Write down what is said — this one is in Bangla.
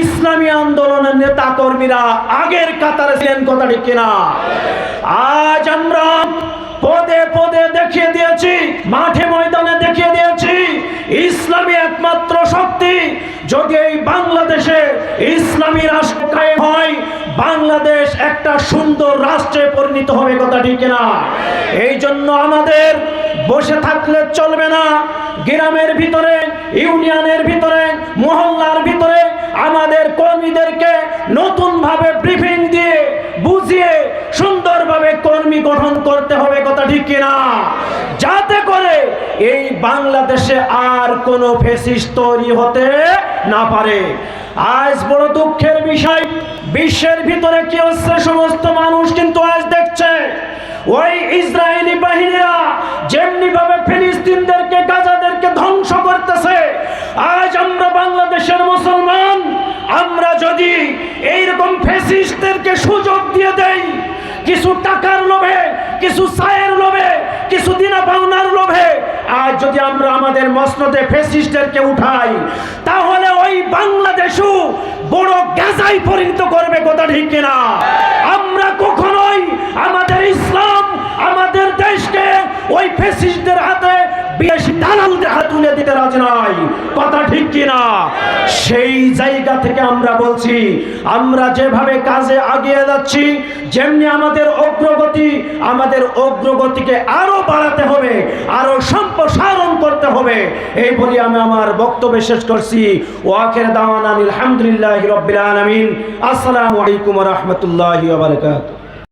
ইসলামী আন্দোলনের নেতা কর্মীরা আগের কাতারে ছিলেন কথা ঠিক কিনা? আজ আমরা পদে পদে দেখিয়ে দিয়েছি, মাঠে ময়দানে দেখিয়ে দিয়েছি, ইসলামী একমাত্র শক্তি। যদি এই বাংলাদেশে ইসলামী রাষ্ট্র হয়, বাংলাদেশ একটা সুন্দর রাষ্ট্রে পরিণত হবে কথা ঠিক না এই জন্য আমাদের বসে থাকলে চলবে না। গ্রামের ভিতরে, ইউনিয়নের ভিতরে, মহল্লার ভিতরে আমাদের কর্মীদেরকে নতুনভাবে ব্রিফিং দিয়ে বুঝিয়ে সুন্দরভাবে কর্মী গঠন করতে হবে, কথা ঠিক কিনা? যাতে করে এই বাংলাদেশে আর কোনো ফেসিস্ট তৈরি হতে না পারে। আজ বড় দুঃখের বিষয়, বিশ্বের ভিতরে কি হচ্ছে? সমস্ত মানুষ কিন্তু আজ দেখছে, ওই ইসরায়েলি বাহিনীরা যেমনি ভাবে ফিলিস্তিনদেরকে গাজাদেরকে ধ্বংস করতেছে আজ আমরা বাংলাদেশের মুসলমান আমরা যদি এইরকম ফেসিস্টদেরকে সুযোগ দিয়ে দেই। কিছু টাকার লোভে, কিছু সায়ের লোভে, কিছু দিনা পাওনার লোভে। আজ যদি আমরা আমাদের মসনদে ফেসিস্টদেরকে উঠাই, তাহলে ওই বাংলাদেশও বড় গাজাই পরিণত করবে কথা ঠিক কিনা? আমরা কখনোই আমাদের ইসলাম, আমাদের দেশকে ওই ফেসিস্টদের হাতে বিদেশি দালালদের হাত তুলে দিতে রাজি নয়। কথা কিনা? সেই জায়গা থেকে আমরা বলছি, আমরা যেভাবে কাজে আগিয়ে যাচ্ছি, যেমনি আমাদের অগ্রগতি, আমাদের অগ্রগতিকে আরও বাড়াতে হবে, আরও সম্প্রসারণ করতে হবে। এই বলি আমি আমার বক্তব্য শেষ করছি। ওয়াখের দাওয়ান আলহামদুলিল্লাহ রবিল আসসালামু আলাইকুম রহমতুল্লাহ বারকাত